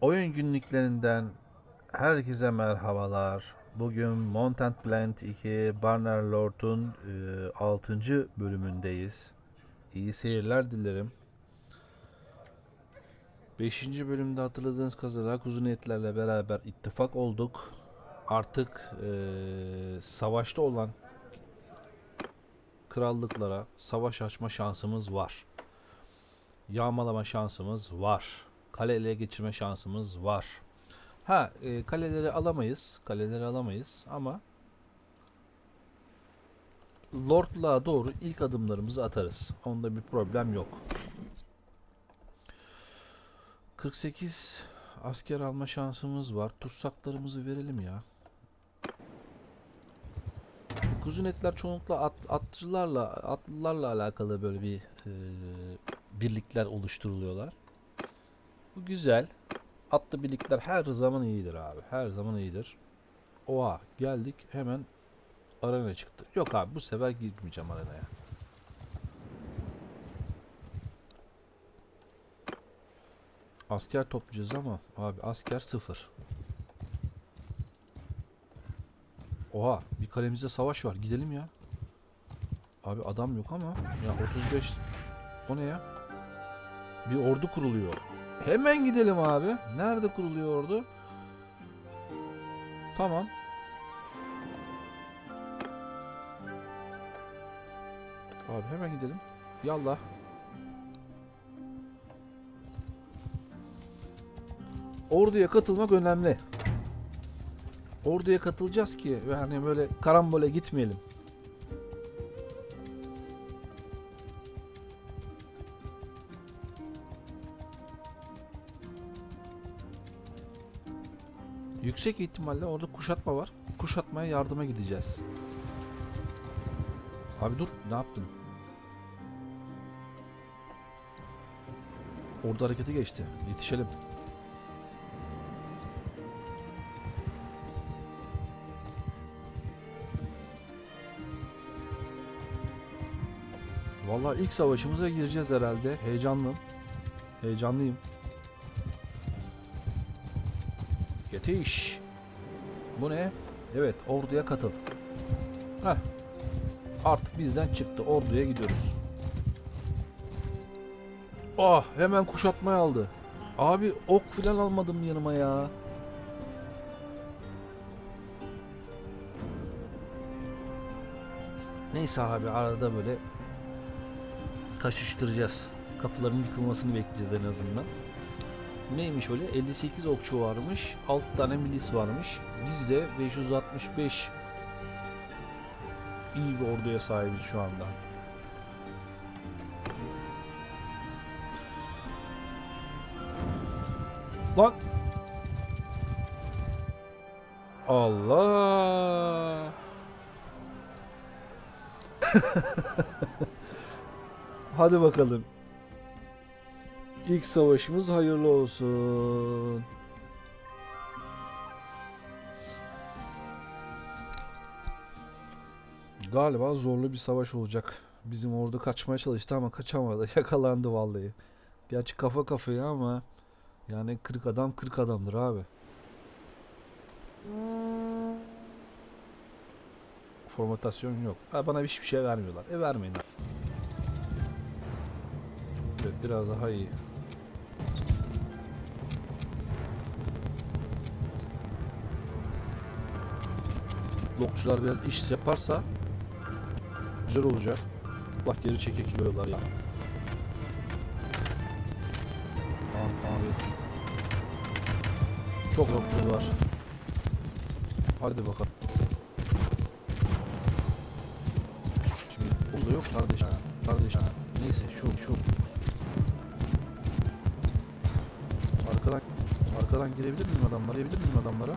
Oyun günlüklerinden herkese merhabalar. Bugün Mountain Plant 2 Bannerlord'un 6. bölümündeyiz. İyi seyirler dilerim. 5. bölümde hatırladığınız kadarıyla uzun etlerle beraber ittifak olduk. Artık e, savaşta olan krallıklara savaş açma şansımız var. Yağmalama şansımız var. Kale ele geçirme şansımız var. Ha, e, kaleleri alamayız. Kaleleri alamayız ama Lord'luğa doğru ilk adımlarımızı atarız. Onda bir problem yok. 48 asker alma şansımız var. Tutsaklarımızı verelim ya. Kuzunetler çoğunlukla at, atçılarla, atlılarla alakalı böyle bir e, birlikler oluşturuluyorlar. Bu güzel. Atlı birlikler her zaman iyidir abi. Her zaman iyidir. Oha geldik hemen arena çıktı. Yok abi bu sefer girmeyeceğim arenaya. Asker toplayacağız ama abi asker sıfır. Oha bir kalemizde savaş var. Gidelim ya. Abi adam yok ama ya 35 o ne ya? Bir ordu kuruluyor. Hemen gidelim abi. Nerede kuruluyor ordu? Tamam. Abi hemen gidelim. Yallah. Orduya katılmak önemli. Orduya katılacağız ki yani böyle karambole gitmeyelim. Yüksek ihtimalle orada kuşatma var. Kuşatmaya yardıma gideceğiz. Abi dur ne yaptın? Orada hareketi geçti. Yetişelim. Vallahi ilk savaşımıza gireceğiz herhalde. Heyecanlıyım. Heyecanlıyım. Yetiş. Bu ne? Evet orduya katıl. Heh. Artık bizden çıktı. Orduya gidiyoruz. Ah hemen kuşatmaya aldı. Abi ok filan almadım yanıma ya. Neyse abi arada böyle kaşıştıracağız. Kapıların yıkılmasını bekleyeceğiz en azından. Neymiş öyle? 58 okçu varmış. 6 tane milis varmış. Biz de 565 iyi bir orduya sahibiz şu anda. Lan! Allah! Hadi bakalım. İlk savaşımız hayırlı olsun. Galiba zorlu bir savaş olacak. Bizim ordu kaçmaya çalıştı ama kaçamadı. Yakalandı vallahi. Gerçi kafa kafaya ama yani 40 adam 40 adamdır abi. Formatasyon yok. Ha, bana hiçbir şey vermiyorlar. E vermeyin. Evet biraz daha iyi. Blokçular biraz iş yaparsa güzel olacak. Bak geri çekek yiyorlar ya. Abi. Çok blokçu var. Hadi bakalım. Şimdi Oğuz'da yok kardeş. Kardeş. Neyse şu şu. Arkadan arkadan girebilir miyim adamlara? Girebilir miyim adamlara?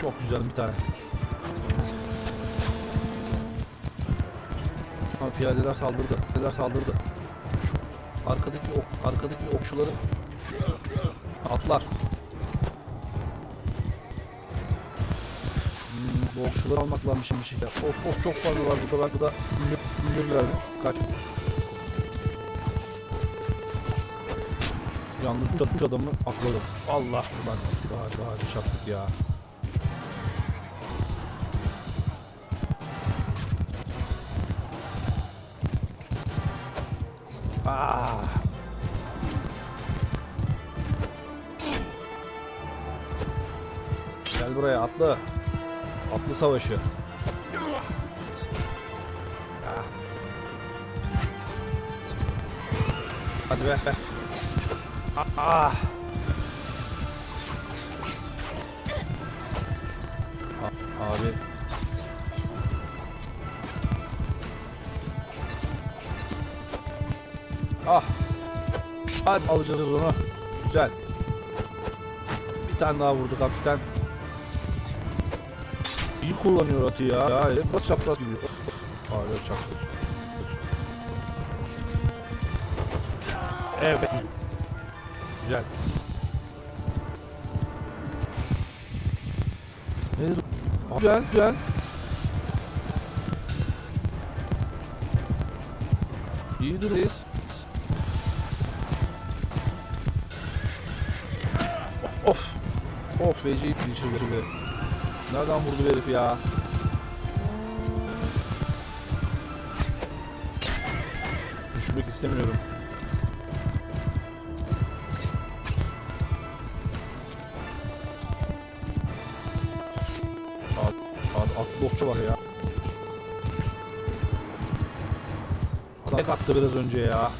Çok güzel bir tane. Ama piyadeler saldırdı. Piyadeler saldırdı. Şu arkadaki ok, arkadaki okçuları atlar. Hmm, bu okçuları almak lan bir şey bir şey. Çok fazla var burada. Ben burada mühür mühür. Kaç. Yalnız üç, üç adamı akladım. Allah. Ulan gittik ağacı ağacı çattık ya. Gel buraya atlı. Atlı savaşı. Hadi be. Ah. Abi. Ah. Hadi alacağız onu. Güzel. Bir tane daha vurduk hafiften. Kullanıyor atı ya. ya nasıl çapraz gidiyor. Hala çaktı. Evet. Güzel. Ne dedi? Güzel, güzel. İyi duruyoruz. Of. Of feci itti içeri. Nereden vurdu herif ya? Düşmek istemiyorum. Abi, abi atlı okçu var ya. Adam tek attı biraz önce ya.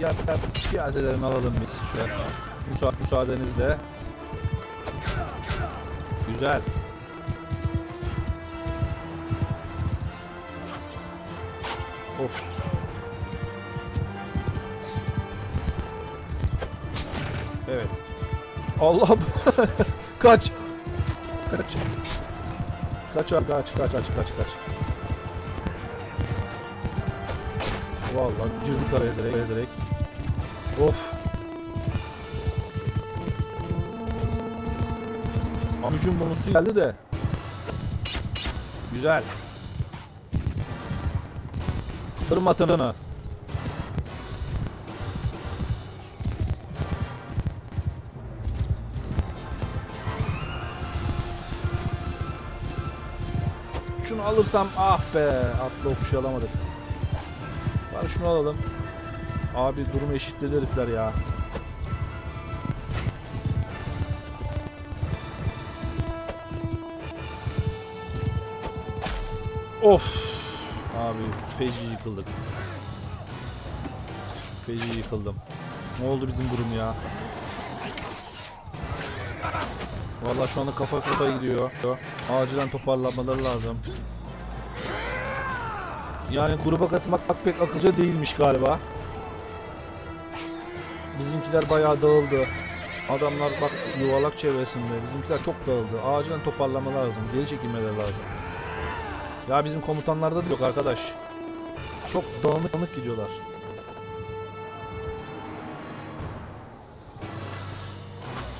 Ya, ya piyadelerini alalım biz şöyle. Müsa müsaadenizle. Güzel. Of. Evet. Allah'ım. kaç. Kaç. Kaç kaç kaç kaç kaç kaç. Vallahi girdik araya direkt, direkt. Of. Amicum bonusu geldi de. Güzel. Tırmatını. Şunu alırsam ah be atlı okuşu alamadık. Bari şunu alalım. Abi durumu eşitledi herifler ya. Of. Abi feci yıkıldık. Feci yıkıldım. Ne oldu bizim durum ya? Vallahi şu anda kafa kafaya gidiyor. Acilen toparlanmaları lazım. Yani gruba katılmak pek akılcı değilmiş galiba. Bizimkiler bayağı dağıldı. Adamlar bak yuvarlak çevresinde. Bizimkiler çok dağıldı. Acilen toparlama lazım. Geri çekilmeleri lazım. Ya bizim komutanlarda da yok arkadaş. Çok dağınık dağınık gidiyorlar.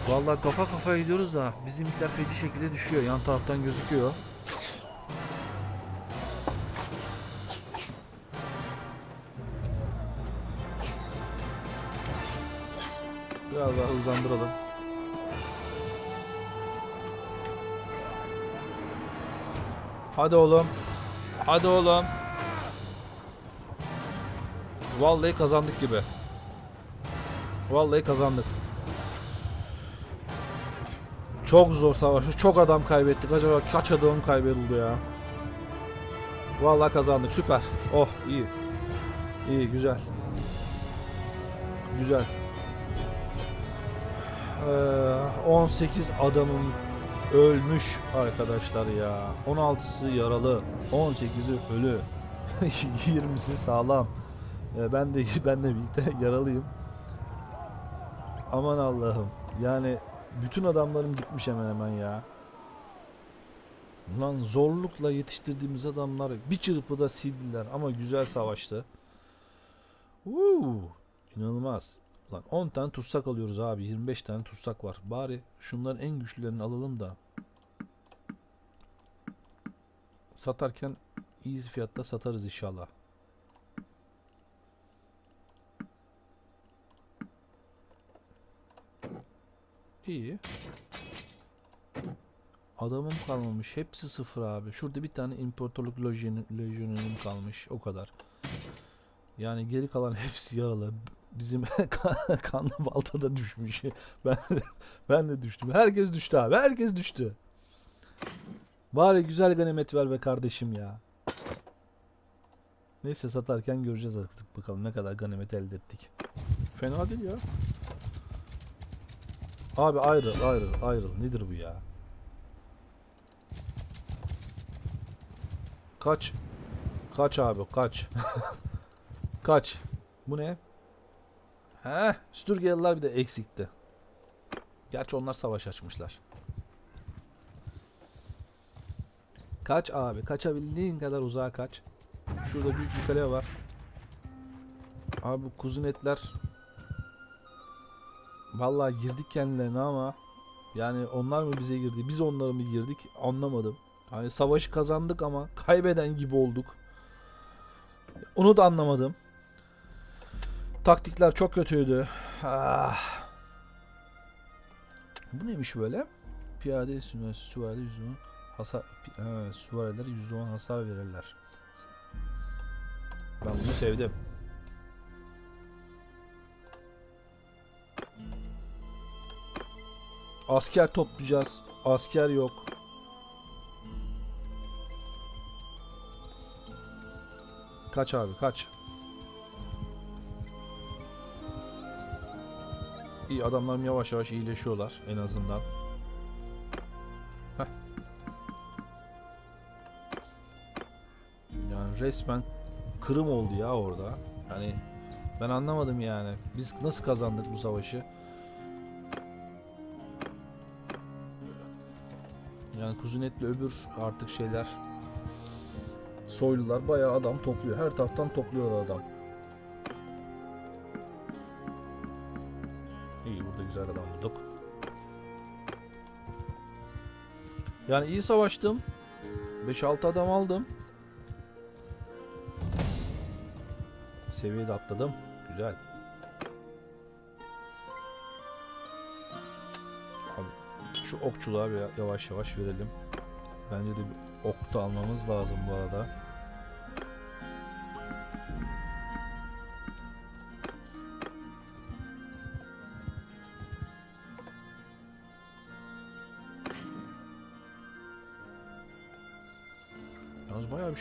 Vallahi kafa kafaya gidiyoruz da bizimkiler feci şekilde düşüyor. Yan taraftan gözüküyor. Biraz daha hızlandıralım. Hadi oğlum. Hadi oğlum. Vallahi kazandık gibi. Vallahi kazandık. Çok zor savaşı. Çok adam kaybettik. Acaba kaç adam kaybedildi ya? Vallahi kazandık. Süper. Oh iyi. İyi güzel. Güzel. Ee, 18 adamın ölmüş arkadaşlar ya. 16'sı yaralı, 18'i ölü. 20'si sağlam. Ee, ben de ben de birlikte yaralıyım. Aman Allah'ım. Yani bütün adamlarım gitmiş hemen hemen ya. Lan zorlukla yetiştirdiğimiz adamlar bir çırpıda sildiler ama güzel savaştı. Uuu, inanılmaz. Lan 10 tane tutsak alıyoruz abi. 25 tane tutsak var. Bari şunların en güçlülerini alalım da. satarken iyi fiyatta satarız inşallah. İyi. Adamım kalmamış. Hepsi sıfır abi. Şurada bir tane imparatorluk lejyonerim kalmış. O kadar. Yani geri kalan hepsi yaralı. Bizim kanlı balta da düşmüş. Ben ben de düştüm. Herkes düştü abi. Herkes düştü. Bari güzel ganimet ver be kardeşim ya. Neyse satarken göreceğiz artık bakalım ne kadar ganimet elde ettik. Fena değil ya. Abi ayrıl ayrıl ayrıl. Nedir bu ya? Kaç. Kaç abi kaç. kaç. Bu ne? Heh, Sturgiyalılar bir de eksikti. Gerçi onlar savaş açmışlar. Kaç abi. Kaçabildiğin kadar uzağa kaç. Şurada büyük bir kale var. Abi bu kuzinetler Vallahi girdik kendilerine ama yani onlar mı bize girdi, biz onlara mı girdik anlamadım. Hani savaşı kazandık ama kaybeden gibi olduk. Onu da anlamadım. Taktikler çok kötüydü. Ah. Bu neymiş böyle? Piyade üstüne süvari yüzüne hasar pi- ha, süvariler %10 hasar verirler. Ben bunu sevdim. Asker toplayacağız. Asker yok. Kaç abi kaç. İyi adamlarım yavaş yavaş iyileşiyorlar en azından. Heh. Yani resmen kırım oldu ya orada. Hani ben anlamadım yani. Biz nasıl kazandık bu savaşı? Yani kuzunetle öbür artık şeyler soylular bayağı adam topluyor. Her taraftan topluyor adam. İyi burada güzel adam bulduk. Yani iyi savaştım. 5-6 adam aldım. Seviyede atladım. Güzel. Abi şu okçuluğa bir yavaş yavaş verelim. Bence de bir ok da almamız lazım bu arada.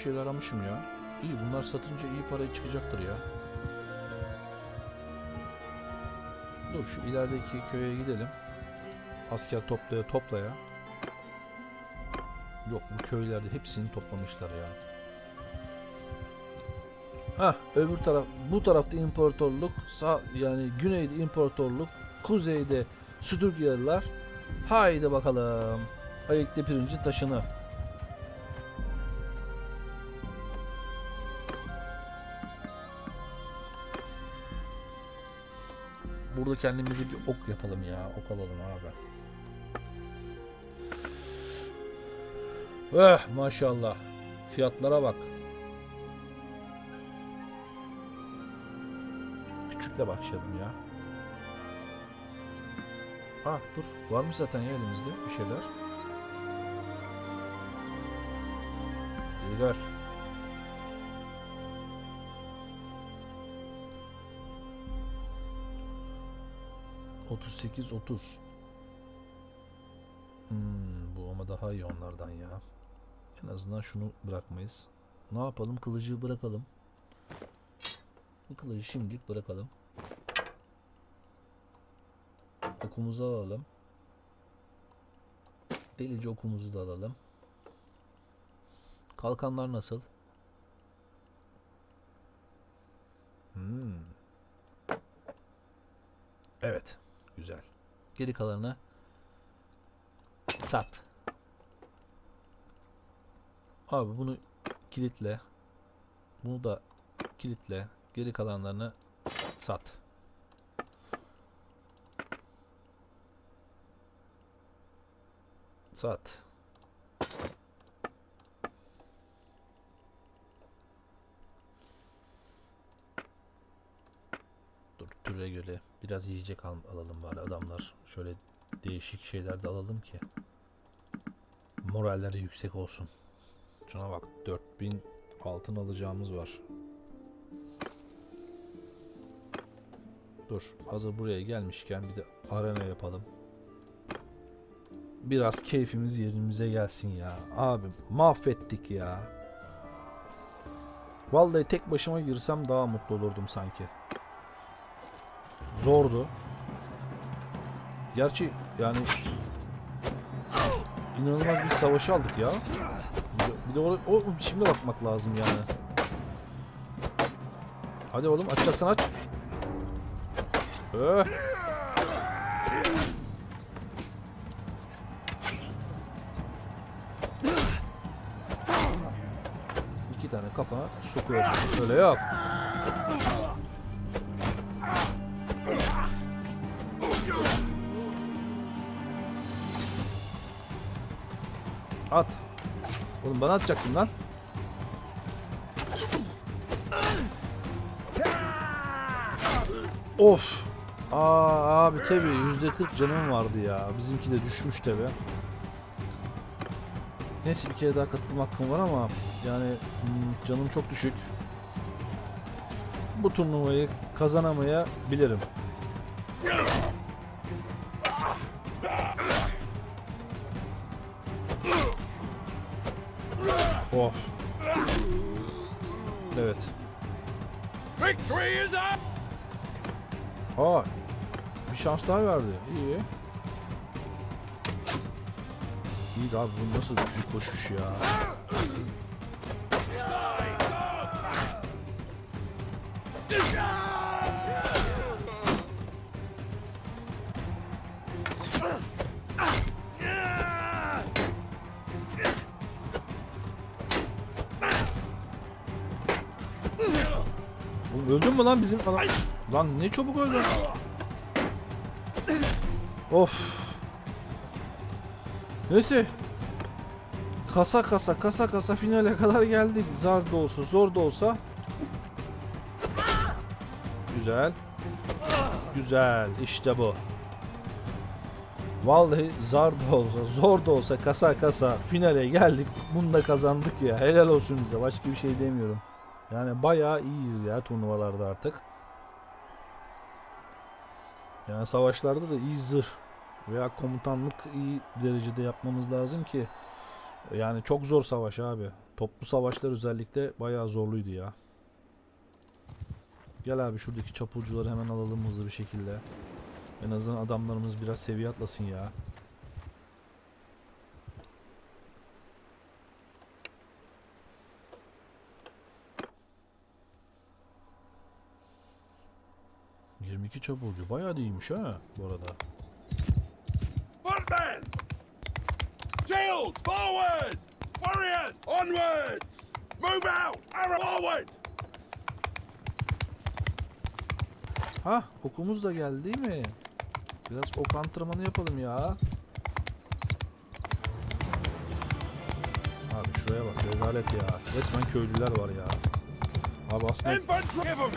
Şeyler aramışım ya. İyi bunlar satınca iyi paraya çıkacaktır ya. Dur şu ilerideki köye gidelim. Asker toplaya toplaya. Yok bu köylerde hepsini toplamışlar ya. Hah öbür taraf bu tarafta imparatorluk sağ yani güneyde imparatorluk kuzeyde Sütürgiyalılar haydi bakalım ayıkta pirinci taşını kendimize bir ok yapalım ya. Ok alalım abi. Eh maşallah. Fiyatlara bak. Küçükle başlayalım ya. Ah dur. Varmış zaten ya elimizde bir şeyler. Dilgar. 38-30. Hmm, bu ama daha iyi onlardan ya. En azından şunu bırakmayız. Ne yapalım? Kılıcı bırakalım. Bu kılıcı şimdilik bırakalım. Okumuzu alalım. Delici okumuzu da alalım. Kalkanlar nasıl? Hmm. Evet. Geri kalanını sat. Abi bunu kilitle. Bunu da kilitle. Geri kalanlarını sat. Sat. Göre göre biraz yiyecek al- alalım bari adamlar. Şöyle değişik şeyler de alalım ki moralleri yüksek olsun. Şuna bak 4000 altın alacağımız var. Dur hazır buraya gelmişken bir de arena yapalım. Biraz keyfimiz yerimize gelsin ya. Abi mahvettik ya. Vallahi tek başıma girsem daha mutlu olurdum sanki. Zordu. Gerçi yani inanılmaz bir savaşı aldık ya. Bir de, de o, şimdi bakmak lazım yani. Hadi oğlum açacaksan aç. Öh. İki tane kafana sokuyorum. Öyle yok. At. Oğlum bana atacaktın lan. Of. Aa abi tabi yüzde 40 canım vardı ya. Bizimki de düşmüş tabi. Neyse bir kere daha katılma hakkım var ama yani hmm, canım çok düşük. Bu turnuvayı kazanamayabilirim. Evet. Victory is ours! Aa, bir şans daha verdi. İyi. İyi abi bu nasıl bir koşuş ya. Lan bizim adam? Lan ne çabuk öldün. Of. Neyse. Kasa kasa kasa kasa finale kadar geldik. Zar da olsa zor da olsa. Güzel. Güzel. İşte bu. Vallahi zar da olsa zor da olsa kasa kasa finale geldik. Bunu da kazandık ya. Helal olsun bize. Başka bir şey demiyorum. Yani bayağı iyiyiz ya turnuvalarda artık. Yani savaşlarda da iyi zırh veya komutanlık iyi derecede yapmamız lazım ki yani çok zor savaş abi. Toplu savaşlar özellikle bayağı zorluydu ya. Gel abi şuradaki çapulcuları hemen alalım hızlı bir şekilde. En azından adamlarımız biraz seviye atlasın ya. ...22 çapulcu bayağı da iyiymiş ha bu arada. Footmen! Shields, forward! Warriors, onwards! Move out! Arrow forward! Ha okumuz da geldi değil mi? Biraz ok antrenmanı yapalım ya. Abi şuraya bak rezalet ya. Resmen köylüler var ya. Abi aslında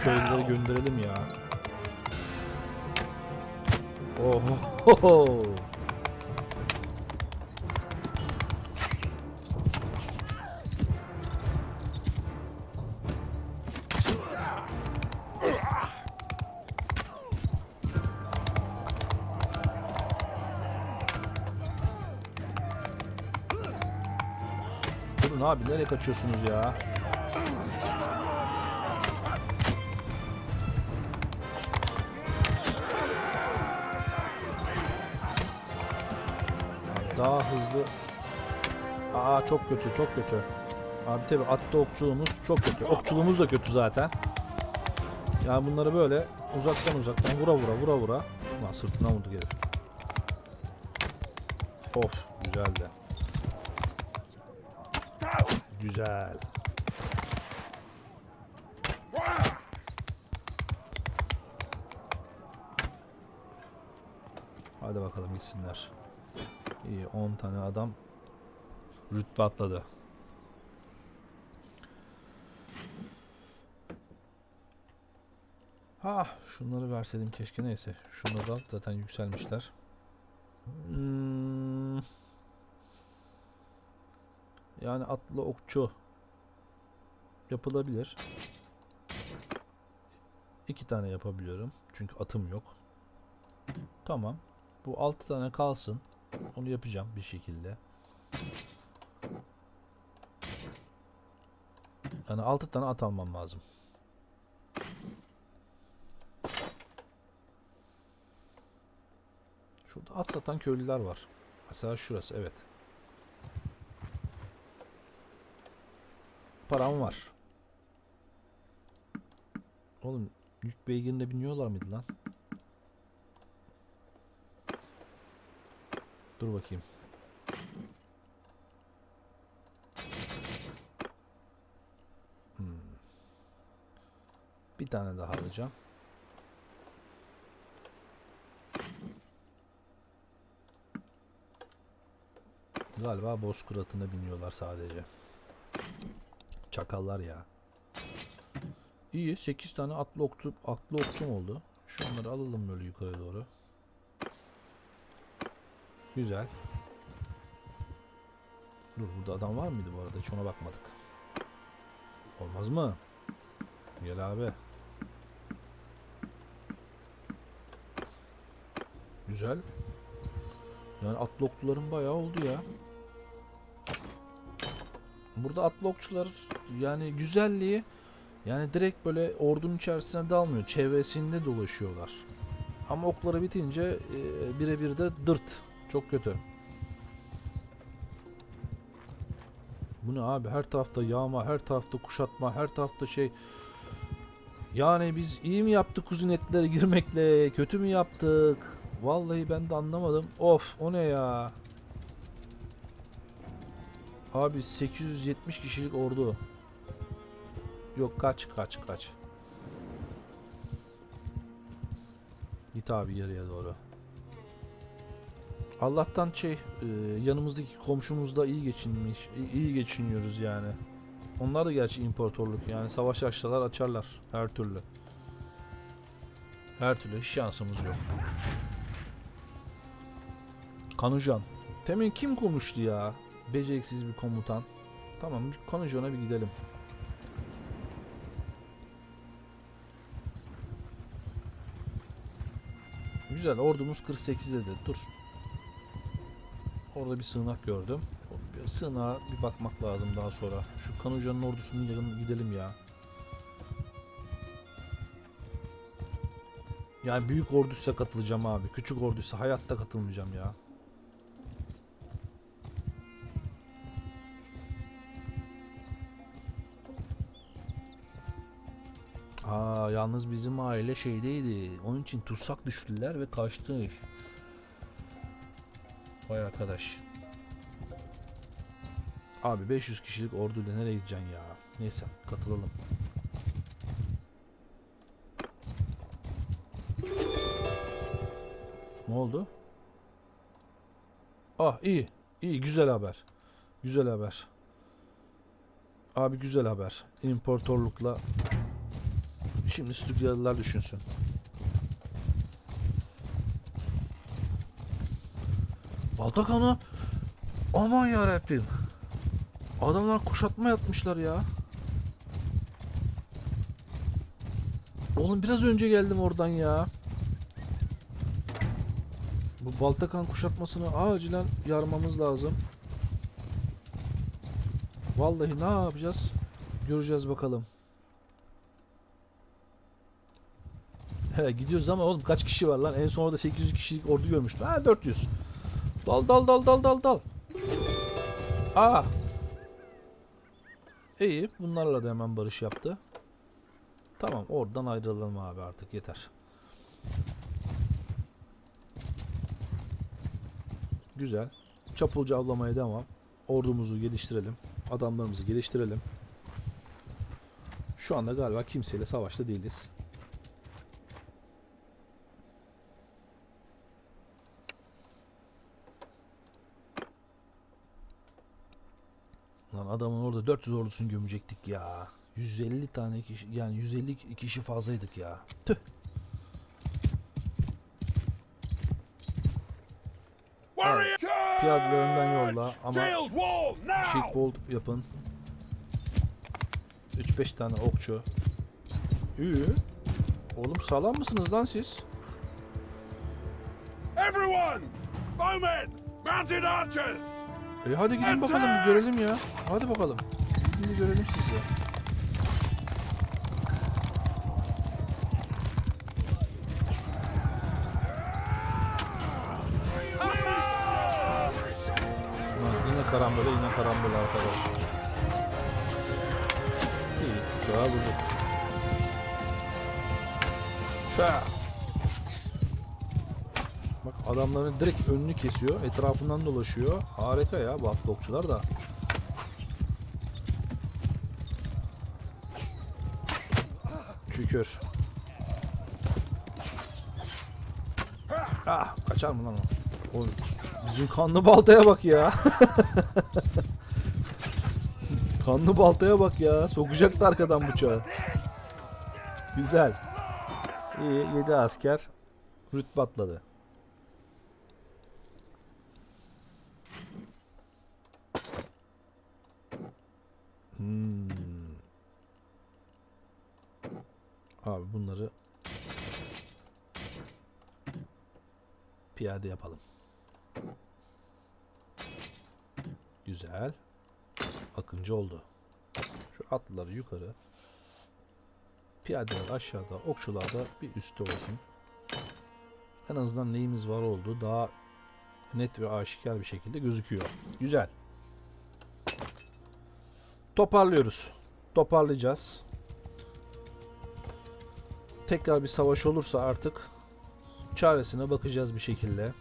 köylüleri gönderelim ya. Oho. Durun abi nereye kaçıyorsunuz ya? Daha hızlı. Aa çok kötü, çok kötü. Abi tabi atlı okçuluğumuz çok kötü. Okçuluğumuz da kötü zaten. Yani bunları böyle uzaktan uzaktan vura vura vura vura. Lan sırtına vurdu herif. Of güzeldi. Güzel. Hadi bakalım gitsinler. İyi 10 tane adam rütbe atladı. Ha, şunları verseydim keşke neyse. Şunları da zaten yükselmişler. Hmm. Yani atlı okçu yapılabilir. İki tane yapabiliyorum. Çünkü atım yok. Tamam. Bu altı tane kalsın. Onu yapacağım bir şekilde. Yani altı tane at almam lazım. Şurada at satan köylüler var. Mesela şurası evet. Param var. Oğlum yük beygirine biniyorlar mıydı lan? Dur bakayım. Hmm. Bir tane daha alacağım. Galiba bozkır atına biniyorlar sadece. Çakallar ya. İyi 8 tane atlı, oktu, atlı okçum oldu. Şunları alalım böyle yukarı doğru. Güzel. Dur burada adam var mıydı bu arada? Hiç ona bakmadık. Olmaz mı? Gel abi. Güzel. Yani atlı okçuların bayağı oldu ya. Burada atlı okçular yani güzelliği yani direkt böyle ordunun içerisine dalmıyor. Çevresinde dolaşıyorlar. Ama okları bitince e, birebir de dırt. Çok kötü. Bu ne abi? Her tarafta yağma, her tarafta kuşatma, her tarafta şey. Yani biz iyi mi yaptık kuzun etlere girmekle? Kötü mü yaptık? Vallahi ben de anlamadım. Of o ne ya? Abi 870 kişilik ordu. Yok kaç kaç kaç. Git abi yarıya doğru. Allah'tan şey e, yanımızdaki komşumuzda iyi geçinmiş iyi- geçiniyoruz yani. Onlar da gerçi imparatorluk yani savaş açsalar açarlar her türlü. Her türlü şansımız yok. Kanujan. Temin kim konuştu ya? Beceriksiz bir komutan. Tamam bir Kanujan'a bir gidelim. Güzel ordumuz 48'de de dur. Orada bir sığınak gördüm. Bir Sığınağa bir bakmak lazım daha sonra. Şu Kanuca'nın ordusunun yanına gidelim ya. Yani büyük orduysa katılacağım abi. Küçük orduysa hayatta katılmayacağım ya. Aa yalnız bizim aile şeydeydi. Onun için tutsak düştüler ve kaçtı. Vay arkadaş. Abi 500 kişilik orduyla nereye gideceksin ya? Neyse katılalım. Ne oldu? Ah iyi. İyi güzel haber. Güzel haber. Abi güzel haber. İmparatorlukla Şimdi Stüdyalılar düşünsün. Baltakan'a aman ya Rabbim. Adamlar kuşatma yapmışlar ya. Oğlum biraz önce geldim oradan ya. Bu Baltakan kuşatmasını acilen yarmamız lazım. Vallahi ne yapacağız? Göreceğiz bakalım. He gidiyoruz ama oğlum kaç kişi var lan? En son orada 800 kişilik ordu görmüştüm. Ha 400. Dal dal dal dal dal dal. Aa. İyi. Bunlarla da hemen barış yaptı. Tamam oradan ayrılalım abi artık yeter. Güzel. Çapulcu avlamaya devam. Ordumuzu geliştirelim. Adamlarımızı geliştirelim. Şu anda galiba kimseyle savaşta değiliz. Lan adamın orada 400 ordusunu gömecektik ya. 150 tane kişi yani 150 kişi fazlaydık ya. Tüh. Piyadeleri önden yolla ama Shield wall now! shield wall yapın. 3-5 tane okçu. Üü. Oğlum sağlam mısınız lan siz? Everyone! Bowmen! Mounted archers! E hadi gidin bakalım görelim ya. Hadi bakalım. Bir görelim sizi. Yine karambole yine karambole arkadaş. İyi bu sefer! Bak adamların direkt önünü kesiyor. Etrafından dolaşıyor. Harika ya bu okçular da. Şükür. Ah kaçar mı lan o? Oğlum, bizim kanlı baltaya bak ya. kanlı baltaya bak ya. Sokacaktı arkadan bıçağı. Güzel. İyi 7 asker rütbe Abi bunları piyade yapalım. Güzel. Akıncı oldu. Şu atlıları yukarı. Piyadeler aşağıda, okçular da bir üstte olsun. En azından neyimiz var oldu daha net ve aşikar bir şekilde gözüküyor. Güzel. Toparlıyoruz. Toparlayacağız. Tekrar bir savaş olursa artık çaresine bakacağız bir şekilde.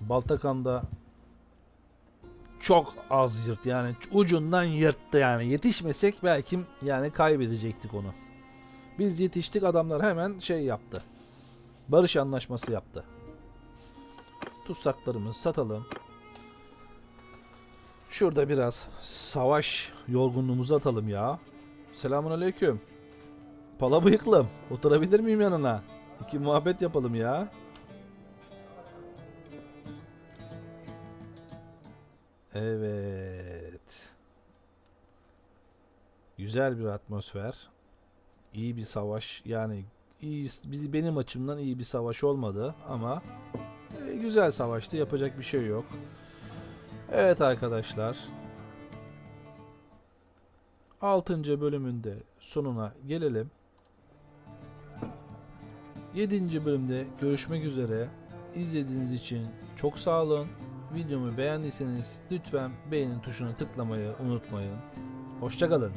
Baltakan'da çok az yırt yani ucundan yırttı yani yetişmesek belki yani kaybedecektik onu. Biz yetiştik adamlar hemen şey yaptı. Barış anlaşması yaptı. Tutsaklarımızı satalım. Şurada biraz savaş yorgunluğumuzu atalım ya. Selamun aleyküm. Pala bıyıklım. Oturabilir miyim yanına? İki muhabbet yapalım ya. Evet. Güzel bir atmosfer. İyi bir savaş. Yani iyi, bizi benim açımdan iyi bir savaş olmadı ama e, güzel savaştı. Yapacak bir şey yok. Evet arkadaşlar. 6. bölümünde sonuna gelelim. 7. bölümde görüşmek üzere. İzlediğiniz için çok sağ olun. Videomu beğendiyseniz lütfen beğenin tuşuna tıklamayı unutmayın. Hoşçakalın.